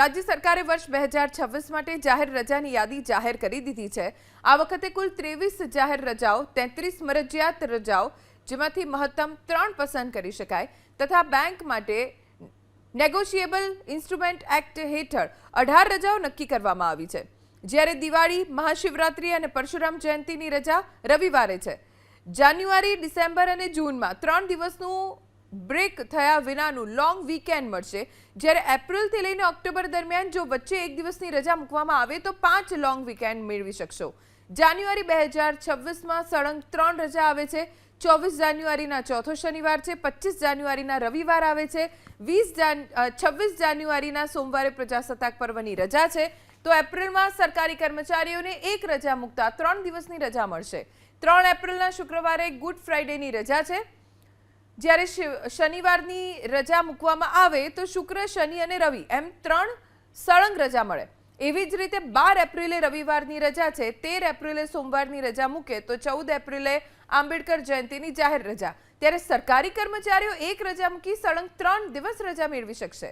રાજ્ય સરકારે વર્ષ બે હજાર છવ્વીસ માટે જાહેર રજાની યાદી જાહેર કરી દીધી છે. આ વખતે કુલ ત્રેવીસ જાહેર રજાઓ, તેત્રીસ મરજિયાત રજાઓ, જેમાંથી મહત્તમ ત્રણ પસંદ કરી શકાય તથા બેંક માટે નેગોશિયેબલ ઇન્સ્ટ્રુમેન્ટ એક્ટ હેઠળ અઢાર રજાઓ નક્કી કરવામાં આવી છે. જ્યારે દિવાળી, મહાશિવરાત્રી અને પરશુરામ જયંતીની રજા રવિવારે છે. જાન્યુઆરી, ડિસેમ્બર અને જૂનમાં ત્રણ દિવસનું બ્રેક થયા વિનાનું લોંગ વીકેન્ડ મળશે. જ્યારે એપ્રિલથી લઈને ઓક્ટોબર દરમિયાન જો વચ્ચે એક દિવસની રજા મૂકવામાં આવે તો પાંચ લોંગ વીકેન્ડ મેળવી શકશો. જાન્યુઆરી બે હજાર છવ્વીસમાં સળંગ ત્રણ રજા આવે છે. ચોવીસ જાન્યુઆરીના ચોથો શનિવાર છે. પચીસ જાન્યુઆરીના રવિવાર આવે છે. વીસ જાન છવ્વીસ જાન્યુઆરીના સોમવારે પ્રજાસત્તાક પર્વની રજા છે. તો એપ્રિલમાં સરકારી કર્મચારીઓને એક રજા મૂકતા ત્રણ દિવસની રજા મળશે. ત્રણ એપ્રિલના શુક્રવારે ગુડ ફ્રાઇડેની રજા છે. જ્યારે શનિવારની રજા મૂકવામાં આવે તો શુક્ર, શનિ અને રવિ એમ ત્રણ સળંગ રજા મળે. એવી જ રીતે બાર એપ્રિલે રવિવારની રજા છે, તેર એપ્રિલે સોમવારની રજા મૂકે તો ચૌદ એપ્રિલે આંબેડકર જયંતિની જાહેર રજા. ત્યારે સરકારી કર્મચારીઓ એક રજા મૂકી સળંગ ત્રણ દિવસ રજા મેળવી શકશે.